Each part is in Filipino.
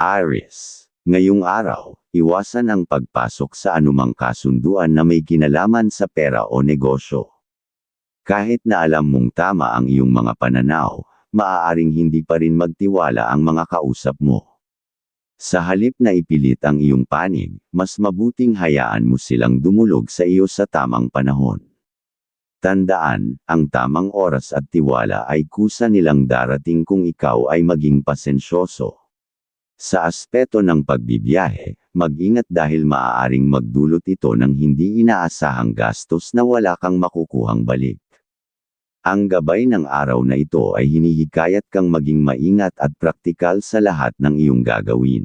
Aries. Ngayong araw, iwasan ang pagpasok sa anumang kasunduan na may kinalaman sa pera o negosyo. Kahit na alam mong tama ang iyong mga pananaw, maaaring hindi pa rin magtiwala ang mga kausap mo. Sa halip na ipilit ang iyong panig, mas mabuting hayaan mo silang dumulog sa iyo sa tamang panahon. Tandaan, ang tamang oras at tiwala ay kusa nilang darating kung ikaw ay maging pasensyoso. Sa aspeto ng pagbibiyahe, mag-ingat dahil maaaring magdulot ito ng hindi inaasahang gastos na wala kang makukuhang balik. Ang gabay ng araw na ito ay hinihikayat kang maging maingat at praktikal sa lahat ng iyong gagawin.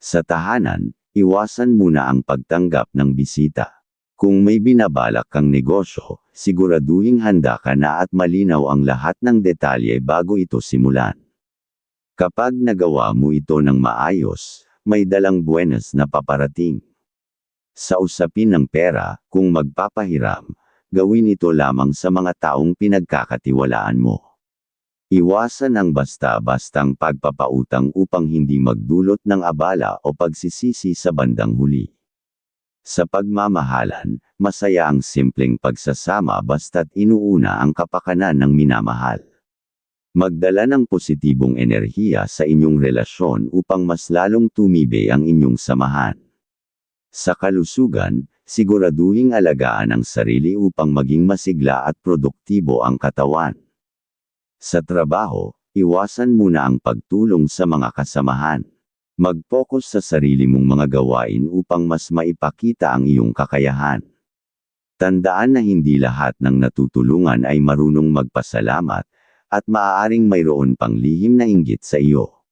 Sa tahanan, iwasan muna ang pagtanggap ng bisita. Kung may binabalak kang negosyo, siguraduhing handa ka na at malinaw ang lahat ng detalye bago ito simulan. Kapag nagawa mo ito ng maayos, may dalang buenas na paparating. Sa usapin ng pera, kung magpapahiram, gawin ito lamang sa mga taong pinagkakatiwalaan mo. Iwasan ang basta-bastang pagpapautang upang hindi magdulot ng abala o pagsisisi sa bandang huli. Sa pagmamahalan, masaya ang simpleng pagsasama basta't inuuna ang kapakanan ng minamahal. Magdala ng positibong enerhiya sa inyong relasyon upang mas lalong tumibe ang inyong samahan. Sa kalusugan, siguraduhing alagaan ang sarili upang maging masigla at produktibo ang katawan. Sa trabaho, iwasan muna ang pagtulong sa mga kasamahan. Mag-focus sa sarili mong mga gawain upang mas maipakita ang iyong kakayahan. Tandaan na hindi lahat ng natutulungan ay marunong magpasalamat, at maaaring mayroon pang lihim na inggit sa iyo.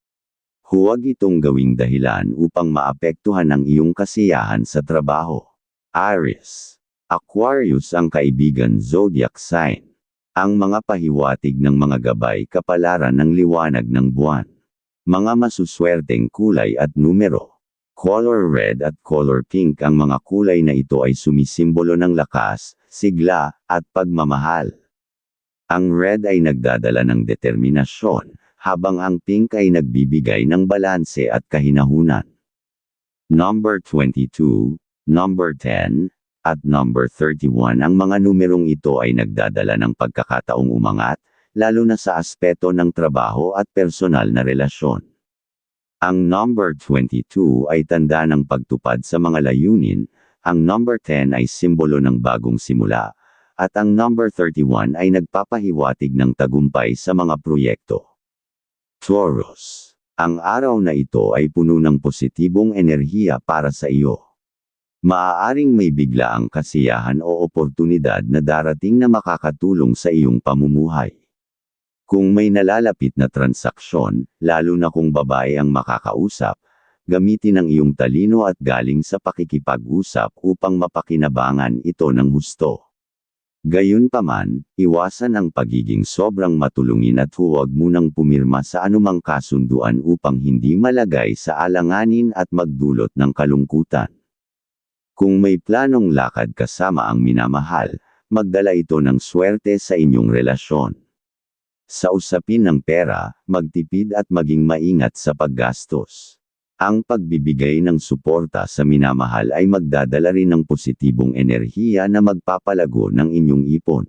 Huwag itong gawing dahilan upang maapektuhan ang iyong kasiyahan sa trabaho. Aries. Aquarius ang kaibigan zodiac sign. Ang mga pahiwatig ng mga gabay kapalaran ng liwanag ng buwan. Mga masuswerteng kulay at numero. Color red at color pink ang mga kulay na ito ay sumisimbolo ng lakas, sigla, at pagmamahal. Ang red ay nagdadala ng determinasyon, habang ang pink ay nagbibigay ng balanse at kahinahunan. Number 22, number 10, at number 31 ang mga numerong ito ay nagdadala ng pagkakataong umangat, lalo na sa aspeto ng trabaho at personal na relasyon. Ang number 22 ay tanda ng pagtupad sa mga layunin, ang number 10 ay simbolo ng bagong simula, at ang number 31 ay nagpapahiwatig ng tagumpay sa mga proyekto. Taurus. Ang araw na ito ay puno ng positibong enerhiya para sa iyo. Maaaring may biglaang kasiyahan o oportunidad na darating na makakatulong sa iyong pamumuhay. Kung may nalalapit na transaksyon, lalo na kung babae ang makakausap, gamitin ang iyong talino at galing sa pakikipag-usap upang mapakinabangan ito ng husto. Gayunpaman, iwasan ang pagiging sobrang matulungin at huwag munang pumirma sa anumang kasunduan upang hindi malagay sa alanganin at magdulot ng kalungkutan. Kung may planong lakad kasama ang minamahal, magdala ito ng swerte sa inyong relasyon. Sa usapin ng pera, magtipid at maging maingat sa paggastos. Ang pagbibigay ng suporta sa minamahal ay magdadala rin ng positibong enerhiya na magpapalago ng inyong ipon.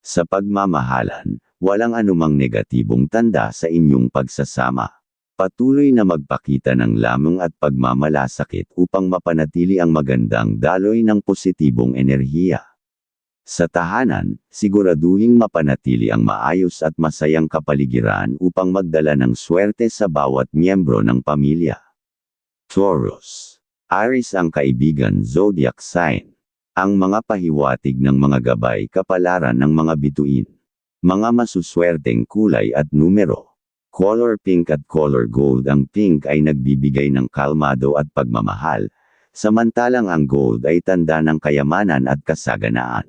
Sa pagmamahalan, walang anumang negatibong tanda sa inyong pagsasama. Patuloy na magpakita ng lamang at pagmamalasakit upang mapanatili ang magandang daloy ng positibong enerhiya. Sa tahanan, siguraduhing mapanatili ang maayos at masayang kapaligiran upang magdala ng swerte sa bawat miyembro ng pamilya. Taurus. Aries ang kaibigan zodiac sign. Ang mga pahiwatig ng mga gabay kapalaran ng mga bituin. Mga masuswerteng kulay at numero. Color pink at color gold ang pink ay nagbibigay ng kalmado at pagmamahal, samantalang ang gold ay tanda ng kayamanan at kasaganaan.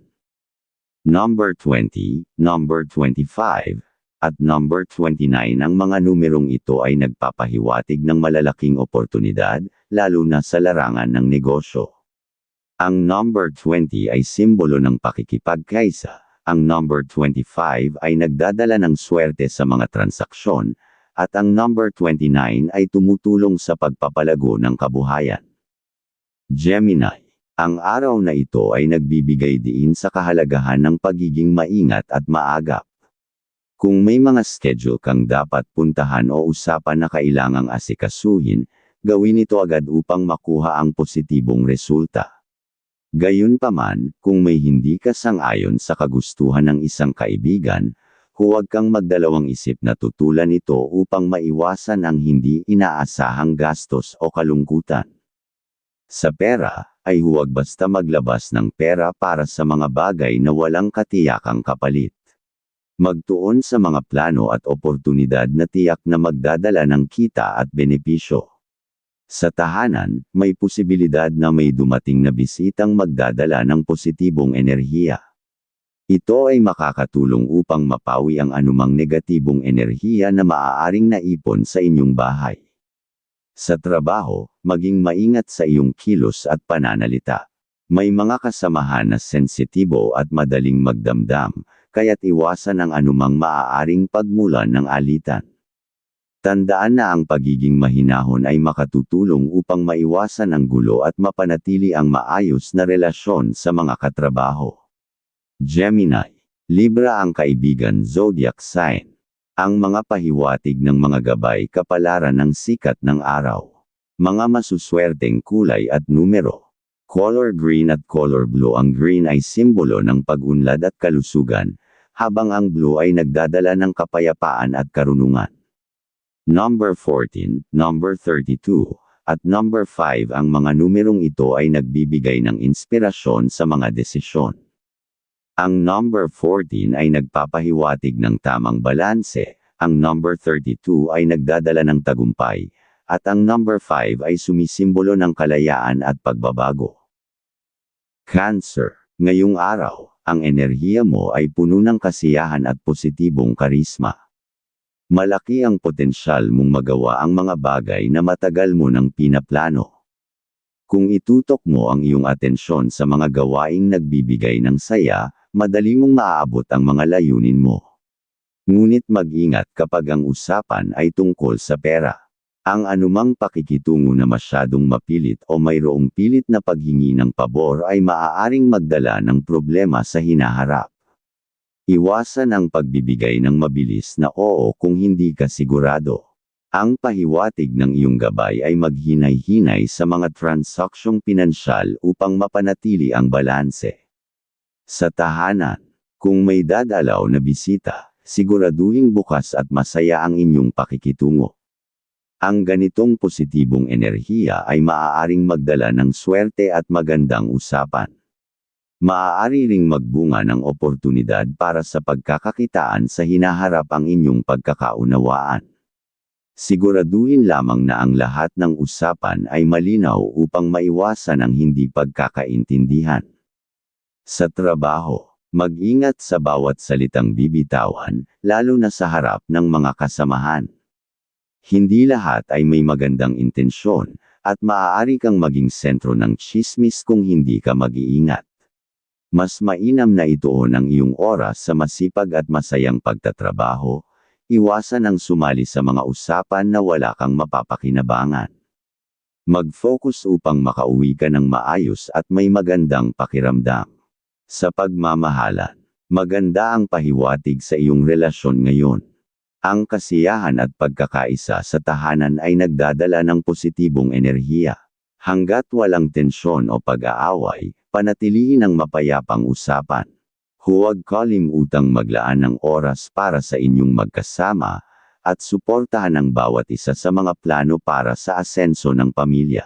Number 20, number 25, at number 29 ang mga numerong ito ay nagpapahiwatig ng malalaking oportunidad, lalo na sa larangan ng negosyo. Ang number 20 ay simbolo ng pakikipagkaisa, ang number 25 ay nagdadala ng swerte sa mga transaksyon, at ang number 29 ay tumutulong sa pagpapalago ng kabuhayan. Gemini ang araw na ito ay nagbibigay diin sa kahalagahan ng pagiging maingat at maagap. Kung may mga schedule kang dapat puntahan o usapan na kailangang asikasuhin, gawin ito agad upang makuha ang positibong resulta. Gayunpaman, kung may hindi ka sang-ayon sa kagustuhan ng isang kaibigan, huwag kang magdalawang isip na tutulan ito upang maiwasan ang hindi inaasahang gastos o kalungkutan. Sa pera, ay huwag basta maglabas ng pera para sa mga bagay na walang katiyakang kapalit. Magtuon sa mga plano at oportunidad na tiyak na magdadala ng kita at benepisyo. Sa tahanan, may posibilidad na may dumating na bisitang magdadala ng positibong enerhiya. Ito ay makakatulong upang mapawi ang anumang negatibong enerhiya na maaaring naipon sa inyong bahay. Sa trabaho, maging maingat sa iyong kilos at pananalita. May mga kasamahan na sensitibo at madaling magdamdam, kaya't iwasan ang anumang maaaring pagmulan ng alitan. Tandaan na ang pagiging mahinahon ay makatutulong upang maiwasan ang gulo at mapanatili ang maayos na relasyon sa mga katrabaho. Gemini, Libra ang kaibigan zodiac sign ang mga pahiwatig ng mga gabay kapalaran ng sikat ng araw. Mga masuswerteng kulay at numero. Color green at color blue ang green ay simbolo ng pag-unlad at kalusugan, habang ang blue ay nagdadala ng kapayapaan at karunungan. Number 14, number 32, at number 5 ang mga numerong ito ay nagbibigay ng inspirasyon sa mga desisyon. Ang number 14 ay nagpapahiwatig ng tamang balanse, ang number 32 ay nagdadala ng tagumpay, at ang number 5 ay sumisimbolo ng kalayaan at pagbabago. Cancer, ngayong araw, ang enerhiya mo ay puno ng kasiyahan at positibong karisma. Malaki ang potensyal mong magawa ang mga bagay na matagal mo nang pinaplano. Kung itutok mo ang iyong atensyon sa mga gawaing nagbibigay ng saya, madali mong maaabot ang mga layunin mo. Ngunit mag-ingat kapag ang usapan ay tungkol sa pera. Ang anumang pakikitungo na masyadong mapilit o mayroong pilit na paghingi ng pabor ay maaaring magdala ng problema sa hinaharap. Iwasan ang pagbibigay ng mabilis na oo kung hindi ka sigurado. Ang pahiwatig ng iyong gabay ay maghinay-hinay sa mga transaksyong pinansyal upang mapanatili ang balanse. Sa tahanan, kung may dadalaw na bisita, siguraduhing bukas at masaya ang inyong pakikitungo. Ang ganitong positibong enerhiya ay maaaring magdala ng swerte at magandang usapan. Maaari ring magbunga ng oportunidad para sa pagkakakitaan sa hinaharap ang inyong pagkakaunawaan. Siguraduhin lamang na ang lahat ng usapan ay malinaw upang maiwasan ang hindi pagkakaintindihan. Sa trabaho, mag-ingat sa bawat salitang bibitawan, lalo na sa harap ng mga kasamahan. Hindi lahat ay may magandang intensyon, at maaari kang maging sentro ng chismis kung hindi ka mag-iingat. Mas mainam na ituon ang iyong oras sa masipag at masayang pagtatrabaho, iwasan ang sumali sa mga usapan na wala kang mapapakinabangan. Mag-focus upang makauwi ka ng maayos at may magandang pakiramdam. Sa pagmamahalan, maganda ang pahiwatig sa iyong relasyon ngayon. Ang kasiyahan at pagkakaisa sa tahanan ay nagdadala ng positibong enerhiya. Hanggat walang tensyon o pag-aaway, panatilihin ang mapayapang usapan. Huwag kalimutang maglaan ng oras para sa inyong magkasama, at suportahan ang bawat isa sa mga plano para sa asenso ng pamilya.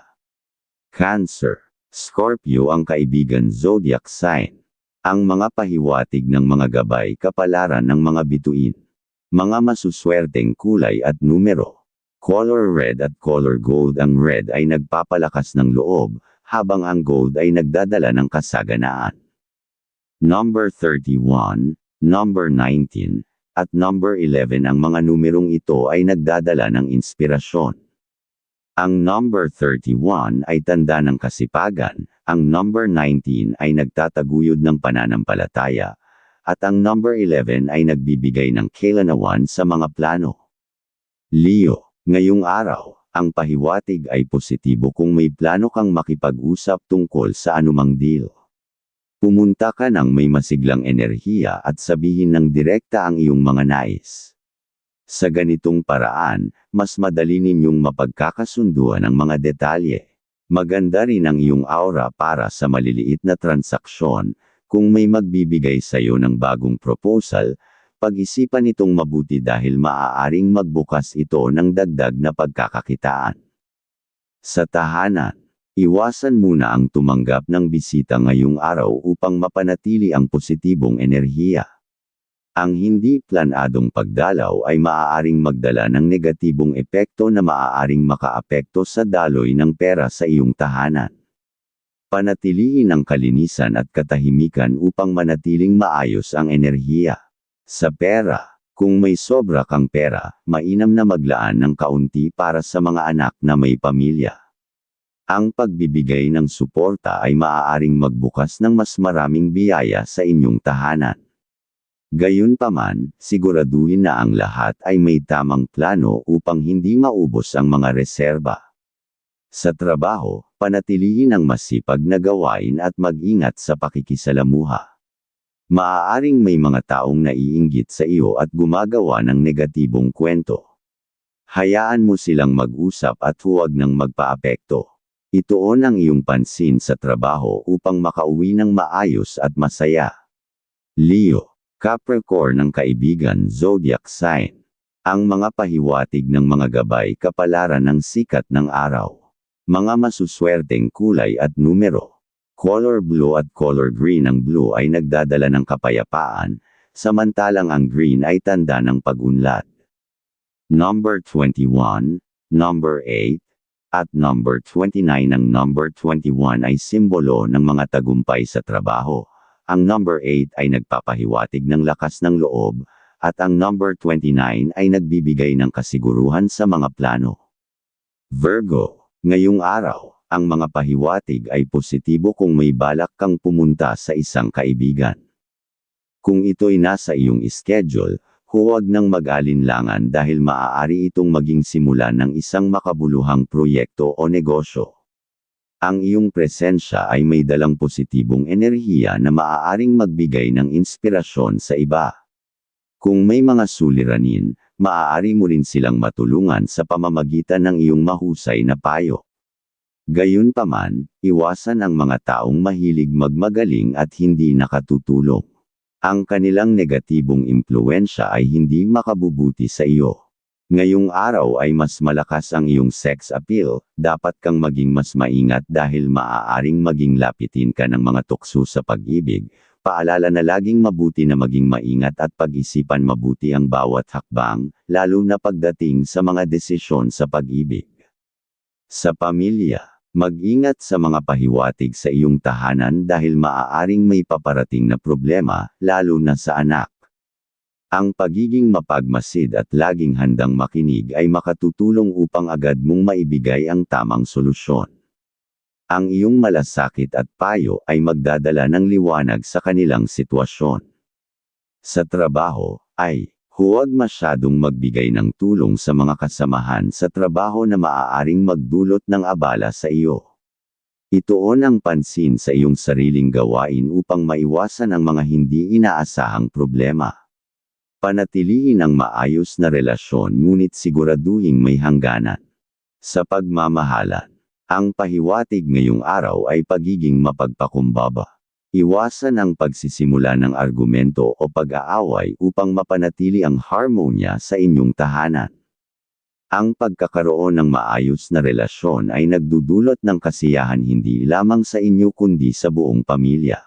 Cancer Scorpio ang kaibigan zodiac sign. Ang mga pahiwatig ng mga gabay kapalaran ng mga bituin. Mga masuswerteng kulay at numero. Color red at color gold ang red ay nagpapalakas ng loob, habang ang gold ay nagdadala ng kasaganaan. Number 31, number 19, at number 11 ang mga numerong ito ay nagdadala ng inspirasyon. Ang number 31 ay tanda ng kasipagan, ang number 19 ay nagtataguyod ng pananampalataya, at ang number 11 ay nagbibigay ng kailanawan sa mga plano. Leo, ngayong araw, ang pahiwatig ay positibo kung may plano kang makipag-usap tungkol sa anumang deal. Pumunta ka ng may masiglang enerhiya at sabihin ng direkta ang iyong mga nais. Sa ganitong paraan, mas madali ninyong mapagkakasunduan ang mga detalye. Maganda rin ang iyong aura para sa maliliit na transaksyon, kung may magbibigay sa iyo ng bagong proposal, pag-isipan itong mabuti dahil maaaring magbukas ito ng dagdag na pagkakakitaan. Sa tahanan, iwasan muna ang tumanggap ng bisita ngayong araw upang mapanatili ang positibong enerhiya. Ang hindi planadong pagdalaw ay maaaring magdala ng negatibong epekto na maaaring makaapekto sa daloy ng pera sa iyong tahanan. Panatiliin ang kalinisan at katahimikan upang manatiling maayos ang enerhiya. Sa pera, kung may sobra kang pera, mainam na maglaan ng kaunti para sa mga anak na may pamilya. Ang pagbibigay ng suporta ay maaaring magbukas ng mas maraming biyaya sa inyong tahanan. Gayunpaman, siguraduhin na ang lahat ay may tamang plano upang hindi maubos ang mga reserba. Sa trabaho, panatilihin ang masipag na gawain at mag-ingat sa pakikisalamuha. Maaaring may mga taong naiinggit sa iyo at gumagawa ng negatibong kwento. Hayaan mo silang mag-usap at huwag nang magpaapekto. Ituon ang iyong pansin sa trabaho upang makauwi ng maayos at masaya. Leo, Capricorn ng kaibigan zodiac sign. Ang mga pahiwatig ng mga gabay kapalaran ng sikat ng araw. Mga masuswerteng kulay at numero. Color blue at color green ang blue ay nagdadala ng kapayapaan, samantalang ang green ay tanda ng pagunlad. Number 21, number 8, at number 29 ang number 21 ay simbolo ng mga tagumpay sa trabaho. Ang number 8 ay nagpapahiwatig ng lakas ng loob, at ang number 29 ay nagbibigay ng kasiguruhan sa mga plano. Virgo Ngayong araw, ang mga pahiwatig ay positibo kung may balak kang pumunta sa isang kaibigan. Kung ito'y nasa iyong schedule, huwag nang mag-alinlangan dahil maaari itong maging simula ng isang makabuluhang proyekto o negosyo. Ang iyong presensya ay may dalang positibong enerhiya na maaaring magbigay ng inspirasyon sa iba. Kung may mga suliranin, maaari mo rin silang matulungan sa pamamagitan ng iyong mahusay na payo. Gayunpaman, iwasan ang mga taong mahilig magmagaling at hindi nakatutulong. Ang kanilang negatibong impluensya ay hindi makabubuti sa iyo. Ngayong araw ay mas malakas ang iyong sex appeal, dapat kang maging mas maingat dahil maaaring maging lapitin ka ng mga tukso sa pag-ibig, Paalala na laging mabuti na maging maingat at pag-isipan mabuti ang bawat hakbang, lalo na pagdating sa mga desisyon sa pag-ibig. Sa pamilya, mag-ingat sa mga pahiwatig sa iyong tahanan dahil maaaring may paparating na problema, lalo na sa anak. Ang pagiging mapagmasid at laging handang makinig ay makatutulong upang agad mong maibigay ang tamang solusyon ang iyong malasakit at payo ay magdadala ng liwanag sa kanilang sitwasyon. Sa trabaho, ay, huwag masyadong magbigay ng tulong sa mga kasamahan sa trabaho na maaaring magdulot ng abala sa iyo. Ituon ang pansin sa iyong sariling gawain upang maiwasan ang mga hindi inaasahang problema. Panatiliin ang maayos na relasyon ngunit siguraduhin may hangganan. Sa pagmamahalan, ang pahiwatig ngayong araw ay pagiging mapagpakumbaba. Iwasan ang pagsisimula ng argumento o pag-aaway upang mapanatili ang harmonya sa inyong tahanan. Ang pagkakaroon ng maayos na relasyon ay nagdudulot ng kasiyahan hindi lamang sa inyo kundi sa buong pamilya.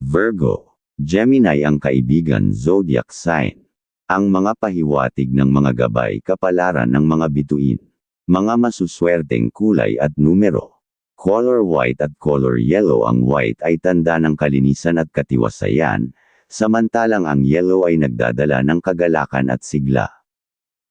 Virgo, Gemini ang kaibigan zodiac sign. Ang mga pahiwatig ng mga gabay kapalaran ng mga bituin. Mga masuswerteng kulay at numero. Color white at color yellow Ang white ay tanda ng kalinisan at katiwasayan, samantalang ang yellow ay nagdadala ng kagalakan at sigla.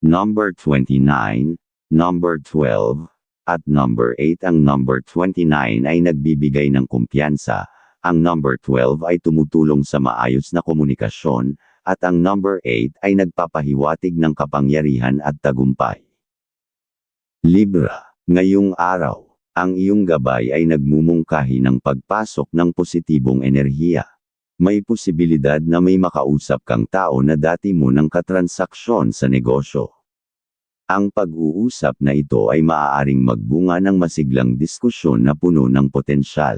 Number 29, Number 12, at number 8 ang number 29 ay nagbibigay ng kumpiyansa, ang number 12 ay tumutulong sa maayos na komunikasyon, at ang number 8 ay nagpapahiwatig ng kapangyarihan at tagumpay. Libra, ngayong araw, ang iyong gabay ay nagmumungkahi ng pagpasok ng positibong enerhiya. May posibilidad na may makausap kang tao na dati mo ng katransaksyon sa negosyo. Ang pag-uusap na ito ay maaaring magbunga ng masiglang diskusyon na puno ng potensyal.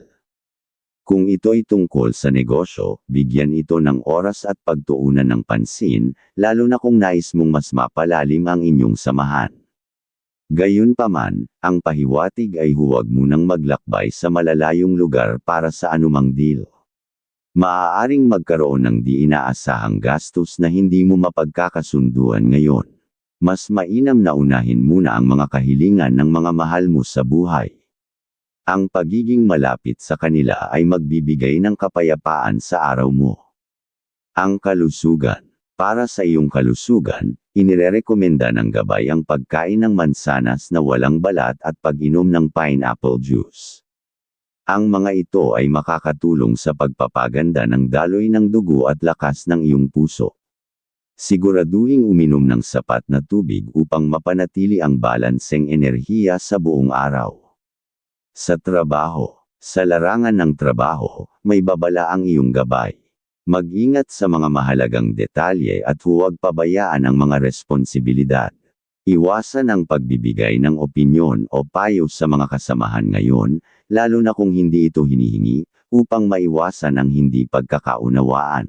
Kung ito ay tungkol sa negosyo, bigyan ito ng oras at pagtuunan ng pansin, lalo na kung nais mong mas mapalalim ang inyong samahan. Gayunpaman, ang pahiwatig ay huwag munang maglakbay sa malalayong lugar para sa anumang deal. Maaaring magkaroon ng di inaasahang gastos na hindi mo mapagkakasunduan ngayon. Mas mainam na unahin muna ang mga kahilingan ng mga mahal mo sa buhay. Ang pagiging malapit sa kanila ay magbibigay ng kapayapaan sa araw mo. Ang kalusugan. Para sa iyong kalusugan, inirerekomenda ng gabay ang pagkain ng mansanas na walang balat at pag-inom ng pineapple juice. Ang mga ito ay makakatulong sa pagpapaganda ng daloy ng dugo at lakas ng iyong puso. Siguraduhing uminom ng sapat na tubig upang mapanatili ang balanseng enerhiya sa buong araw. Sa trabaho, sa larangan ng trabaho, may babala ang iyong gabay. Mag-ingat sa mga mahalagang detalye at huwag pabayaan ang mga responsibilidad. Iwasan ang pagbibigay ng opinyon o payo sa mga kasamahan ngayon, lalo na kung hindi ito hinihingi, upang maiwasan ang hindi pagkakaunawaan.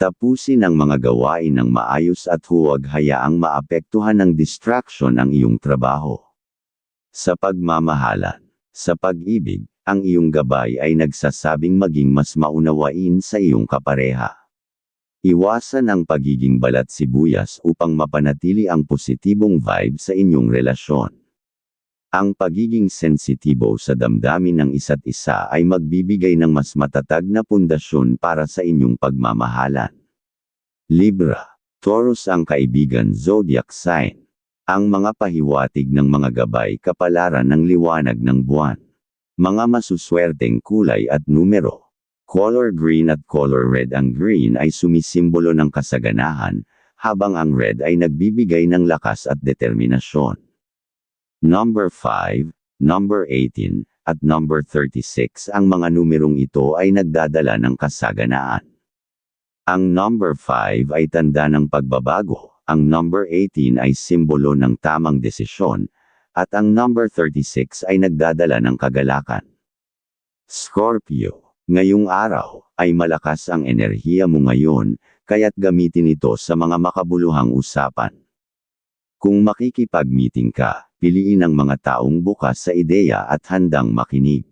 Tapusin ang mga gawain ng maayos at huwag hayaang maapektuhan ng distraction ang iyong trabaho. Sa pagmamahalan, sa pag-ibig, ang iyong gabay ay nagsasabing maging mas maunawain sa iyong kapareha. Iwasan ang pagiging balat sibuyas upang mapanatili ang positibong vibe sa inyong relasyon. Ang pagiging sensitibo sa damdamin ng isa't isa ay magbibigay ng mas matatag na pundasyon para sa inyong pagmamahalan. Libra, Taurus ang kaibigan zodiac sign. Ang mga pahiwatig ng mga gabay kapalaran ng liwanag ng buwan. Mga masuswerteng kulay at numero. Color green at color red ang green ay sumisimbolo ng kasaganahan, habang ang red ay nagbibigay ng lakas at determinasyon. Number 5, number 18, at number 36 ang mga numerong ito ay nagdadala ng kasaganaan. Ang number 5 ay tanda ng pagbabago, ang number 18 ay simbolo ng tamang desisyon, at ang number 36 ay nagdadala ng kagalakan. Scorpio, ngayong araw, ay malakas ang enerhiya mo ngayon, kaya't gamitin ito sa mga makabuluhang usapan. Kung makikipag-meeting ka, piliin ang mga taong bukas sa ideya at handang makinig.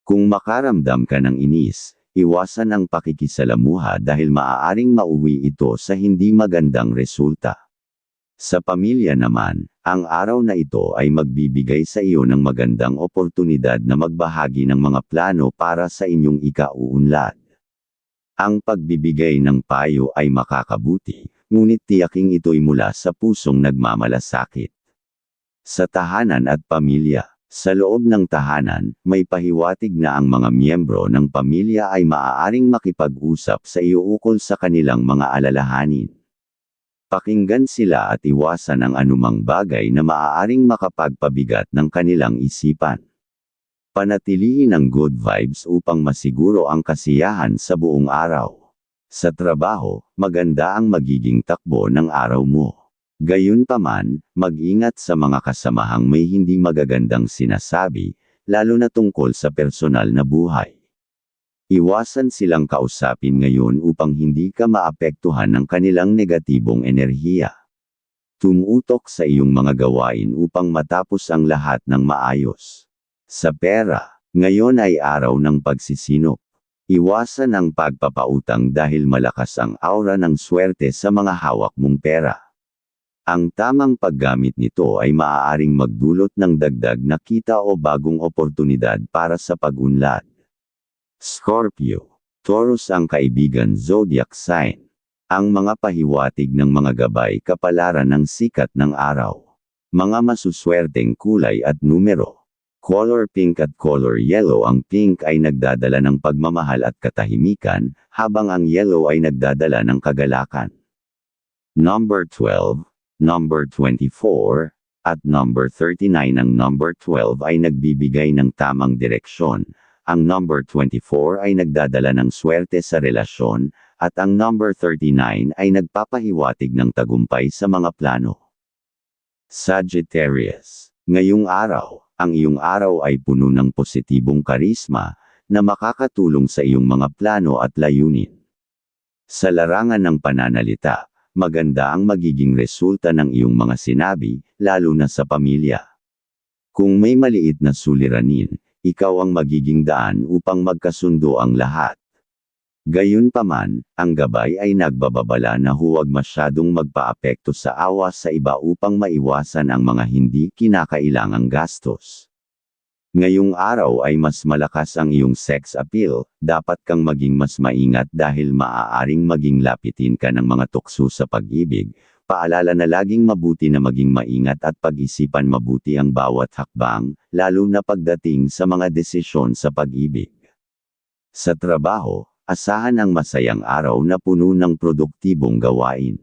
Kung makaramdam ka ng inis, iwasan ang pakikisalamuha dahil maaaring mauwi ito sa hindi magandang resulta. Sa pamilya naman, ang araw na ito ay magbibigay sa iyo ng magandang oportunidad na magbahagi ng mga plano para sa inyong ikauunlad. Ang pagbibigay ng payo ay makakabuti, ngunit tiyaking ito'y mula sa pusong nagmamalasakit. Sa tahanan at pamilya, sa loob ng tahanan, may pahiwatig na ang mga miyembro ng pamilya ay maaaring makipag-usap sa iyo ukol sa kanilang mga alalahanin. Pakinggan sila at iwasan ang anumang bagay na maaaring makapagpabigat ng kanilang isipan. Panatilihin ang good vibes upang masiguro ang kasiyahan sa buong araw. Sa trabaho, maganda ang magiging takbo ng araw mo. Gayunpaman, mag-ingat sa mga kasamahang may hindi magagandang sinasabi, lalo na tungkol sa personal na buhay. Iwasan silang kausapin ngayon upang hindi ka maapektuhan ng kanilang negatibong enerhiya. Tumutok sa iyong mga gawain upang matapos ang lahat ng maayos. Sa pera, ngayon ay araw ng pagsisinop. Iwasan ang pagpapautang dahil malakas ang aura ng swerte sa mga hawak mong pera. Ang tamang paggamit nito ay maaaring magdulot ng dagdag na kita o bagong oportunidad para sa pag-unlad. Scorpio. Taurus ang kaibigan zodiac sign. Ang mga pahiwatig ng mga gabay kapalaran ng sikat ng araw. Mga masuswerteng kulay at numero. Color pink at color yellow ang pink ay nagdadala ng pagmamahal at katahimikan, habang ang yellow ay nagdadala ng kagalakan. Number 12, number 24, at number 39 ang number 12 ay nagbibigay ng tamang direksyon, ang number 24 ay nagdadala ng swerte sa relasyon, at ang number 39 ay nagpapahiwatig ng tagumpay sa mga plano. Sagittarius. Ngayong araw, ang iyong araw ay puno ng positibong karisma na makakatulong sa iyong mga plano at layunin. Sa larangan ng pananalita, maganda ang magiging resulta ng iyong mga sinabi, lalo na sa pamilya. Kung may maliit na suliranin, ikaw ang magiging daan upang magkasundo ang lahat. Gayunpaman, ang gabay ay nagbababala na huwag masyadong magpaapekto sa awa sa iba upang maiwasan ang mga hindi kinakailangang gastos. Ngayong araw ay mas malakas ang iyong sex appeal, dapat kang maging mas maingat dahil maaaring maging lapitin ka ng mga tukso sa pag-ibig. Paalala na laging mabuti na maging maingat at pag-isipan mabuti ang bawat hakbang, lalo na pagdating sa mga desisyon sa pag-ibig. Sa trabaho, asahan ang masayang araw na puno ng produktibong gawain.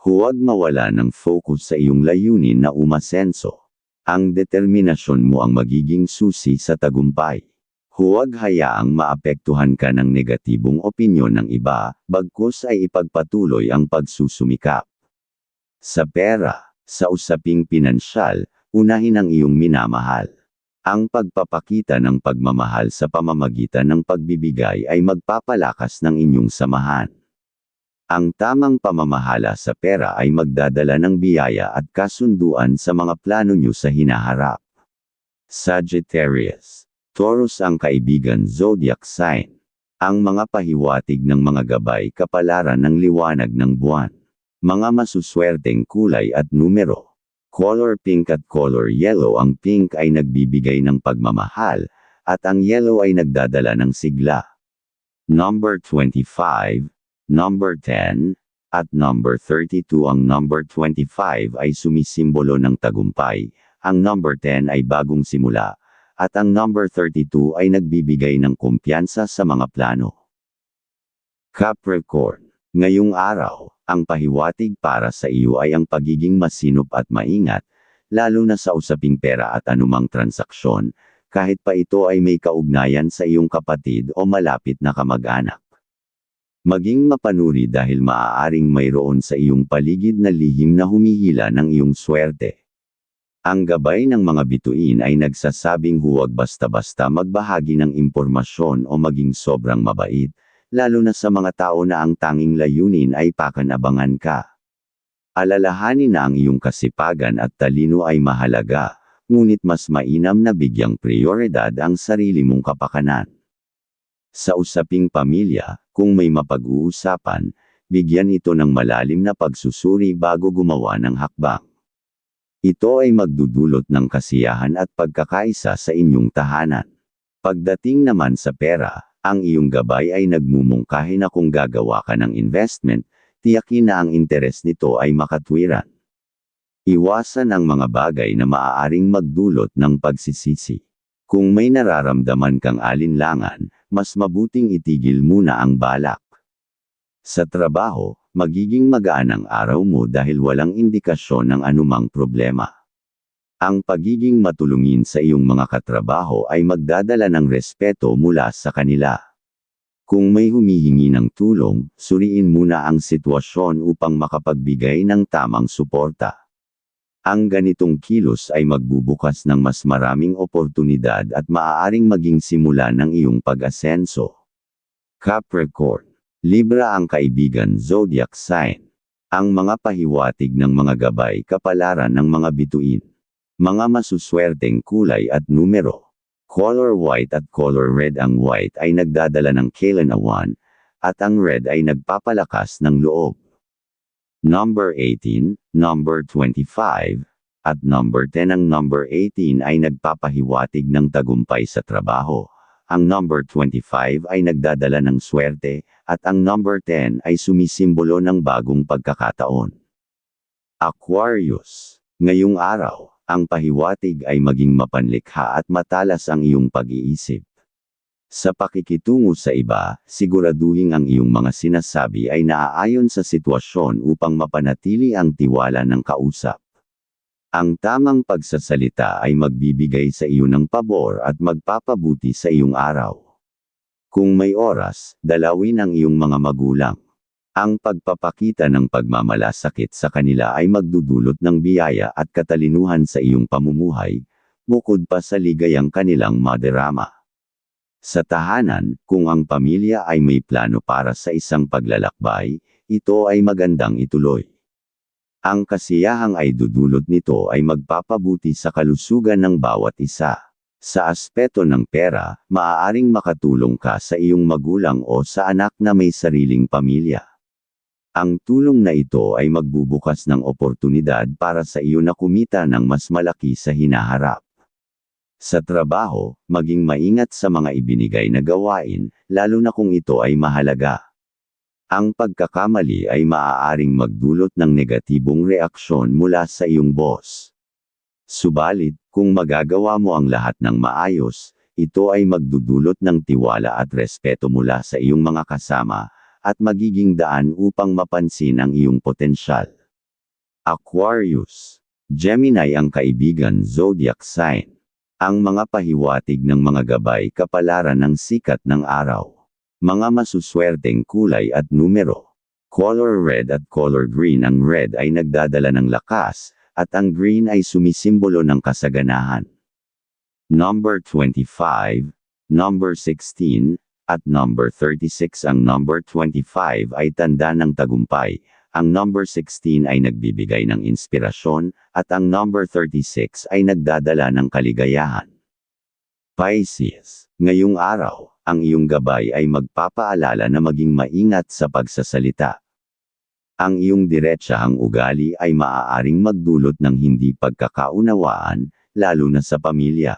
Huwag mawala ng focus sa iyong layunin na umasenso. Ang determinasyon mo ang magiging susi sa tagumpay. Huwag hayaang maapektuhan ka ng negatibong opinyon ng iba, bagkus ay ipagpatuloy ang pagsusumikap. Sa pera, sa usaping pinansyal, unahin ang iyong minamahal. Ang pagpapakita ng pagmamahal sa pamamagitan ng pagbibigay ay magpapalakas ng inyong samahan. Ang tamang pamamahala sa pera ay magdadala ng biyaya at kasunduan sa mga plano nyo sa hinaharap. Sagittarius. Taurus ang kaibigan zodiac sign. Ang mga pahiwatig ng mga gabay kapalaran ng liwanag ng buwan. Mga masuswerteng kulay at numero. Color pink at color yellow ang pink ay nagbibigay ng pagmamahal, at ang yellow ay nagdadala ng sigla. Number 25, number 10, at number 32 ang number 25 ay sumisimbolo ng tagumpay, ang number 10 ay bagong simula, at ang number 32 ay nagbibigay ng kumpiyansa sa mga plano. Capricorn, ngayong araw, ang pahiwatig para sa iyo ay ang pagiging masinop at maingat, lalo na sa usaping pera at anumang transaksyon, kahit pa ito ay may kaugnayan sa iyong kapatid o malapit na kamag-anak. Maging mapanuri dahil maaaring mayroon sa iyong paligid na lihim na humihila ng iyong swerte. Ang gabay ng mga bituin ay nagsasabing huwag basta-basta magbahagi ng impormasyon o maging sobrang mabait, lalo na sa mga tao na ang tanging layunin ay pakanabangan ka. Alalahanin na ang iyong kasipagan at talino ay mahalaga, ngunit mas mainam na bigyang prioridad ang sarili mong kapakanan. Sa usaping pamilya, kung may mapag-uusapan, bigyan ito ng malalim na pagsusuri bago gumawa ng hakbang. Ito ay magdudulot ng kasiyahan at pagkakaisa sa inyong tahanan. Pagdating naman sa pera, ang iyong gabay ay nagmumungkahi na kung gagawa ka ng investment, tiyakin na ang interes nito ay makatwiran. Iwasan ang mga bagay na maaaring magdulot ng pagsisisi. Kung may nararamdaman kang alinlangan, mas mabuting itigil muna ang balak. Sa trabaho, magiging magaan ang araw mo dahil walang indikasyon ng anumang problema. Ang pagiging matulungin sa iyong mga katrabaho ay magdadala ng respeto mula sa kanila. Kung may humihingi ng tulong, suriin muna ang sitwasyon upang makapagbigay ng tamang suporta. Ang ganitong kilos ay magbubukas ng mas maraming oportunidad at maaaring maging simula ng iyong pag-asenso. Capricorn. Libra ang kaibigan zodiac sign. Ang mga pahiwatig ng mga gabay kapalaran ng mga bituin. Mga masuswerteng kulay at numero. Color white at color red ang white ay nagdadala ng kailanawan, at ang red ay nagpapalakas ng loob. Number 18, number 25, at number 10 ang number 18 ay nagpapahiwatig ng tagumpay sa trabaho. Ang number 25 ay nagdadala ng swerte, at ang number 10 ay sumisimbolo ng bagong pagkakataon. Aquarius Ngayong araw, ang pahiwatig ay maging mapanlikha at matalas ang iyong pag-iisip. Sa pakikitungo sa iba, siguraduhin ang iyong mga sinasabi ay naaayon sa sitwasyon upang mapanatili ang tiwala ng kausap. Ang tamang pagsasalita ay magbibigay sa iyo ng pabor at magpapabuti sa iyong araw. Kung may oras, dalawin ang iyong mga magulang. Ang pagpapakita ng pagmamalasakit sa kanila ay magdudulot ng biyaya at katalinuhan sa iyong pamumuhay, bukod pa sa ligayang kanilang maderama. Sa tahanan, kung ang pamilya ay may plano para sa isang paglalakbay, ito ay magandang ituloy. Ang kasiyahang ay dudulot nito ay magpapabuti sa kalusugan ng bawat isa. Sa aspeto ng pera, maaaring makatulong ka sa iyong magulang o sa anak na may sariling pamilya. Ang tulong na ito ay magbubukas ng oportunidad para sa iyo na kumita ng mas malaki sa hinaharap. Sa trabaho, maging maingat sa mga ibinigay na gawain, lalo na kung ito ay mahalaga. Ang pagkakamali ay maaaring magdulot ng negatibong reaksyon mula sa iyong boss. Subalit, kung magagawa mo ang lahat ng maayos, ito ay magdudulot ng tiwala at respeto mula sa iyong mga kasama, at magiging daan upang mapansin ang iyong potensyal. Aquarius. Gemini ang kaibigan zodiac sign. Ang mga pahiwatig ng mga gabay kapalaran ng sikat ng araw. Mga masuswerteng kulay at numero. Color red at color green ang red ay nagdadala ng lakas, at ang green ay sumisimbolo ng kasaganahan. Number 25, number 16, at number 36 ang number 25 ay tanda ng tagumpay, ang number 16 ay nagbibigay ng inspirasyon, at ang number 36 ay nagdadala ng kaligayahan. Pisces, ngayong araw, ang iyong gabay ay magpapaalala na maging maingat sa pagsasalita. Ang iyong diretsahang ugali ay maaaring magdulot ng hindi pagkakaunawaan, lalo na sa pamilya.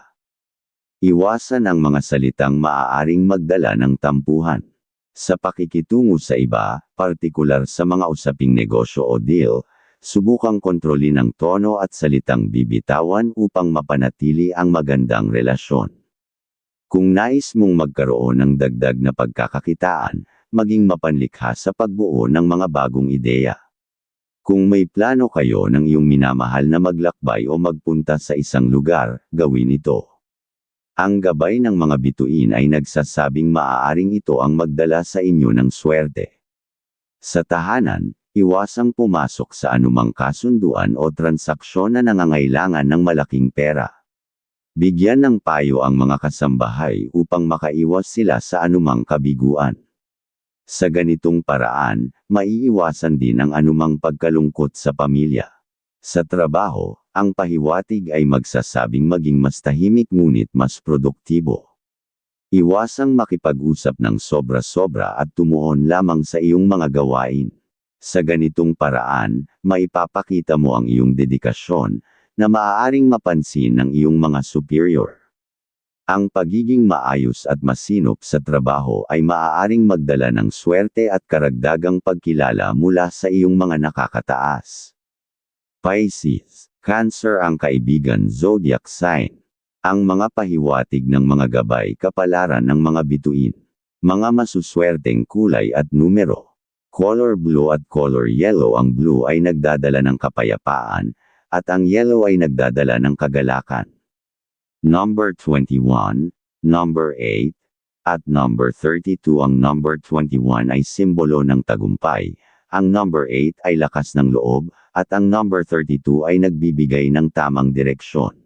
Iwasan ang mga salitang maaaring magdala ng tampuhan. Sa pakikitungo sa iba, partikular sa mga usaping negosyo o deal, subukang kontrolin ang tono at salitang bibitawan upang mapanatili ang magandang relasyon. Kung nais mong magkaroon ng dagdag na pagkakakitaan, maging mapanlikha sa pagbuo ng mga bagong ideya. Kung may plano kayo ng iyong minamahal na maglakbay o magpunta sa isang lugar, gawin ito. Ang gabay ng mga bituin ay nagsasabing maaaring ito ang magdala sa inyo ng swerte. Sa tahanan, iwasang pumasok sa anumang kasunduan o transaksyon na nangangailangan ng malaking pera. Bigyan ng payo ang mga kasambahay upang makaiwas sila sa anumang kabiguan. Sa ganitong paraan, maiiwasan din ang anumang pagkalungkot sa pamilya. Sa trabaho, ang pahiwatig ay magsasabing maging mas tahimik ngunit mas produktibo. Iwasang makipag-usap ng sobra-sobra at tumuon lamang sa iyong mga gawain. Sa ganitong paraan, maipapakita mo ang iyong dedikasyon, na maaaring mapansin ng iyong mga superior. Ang pagiging maayos at masinop sa trabaho ay maaaring magdala ng swerte at karagdagang pagkilala mula sa iyong mga nakakataas. Pisces, Cancer ang kaibigan zodiac sign. Ang mga pahiwatig ng mga gabay kapalaran ng mga bituin. Mga masuswerteng kulay at numero. Color blue at color yellow ang blue ay nagdadala ng kapayapaan, at ang yellow ay nagdadala ng kagalakan. Number 21, number 8, at number 32 ang number 21 ay simbolo ng tagumpay, ang number 8 ay lakas ng loob, at ang number 32 ay nagbibigay ng tamang direksyon.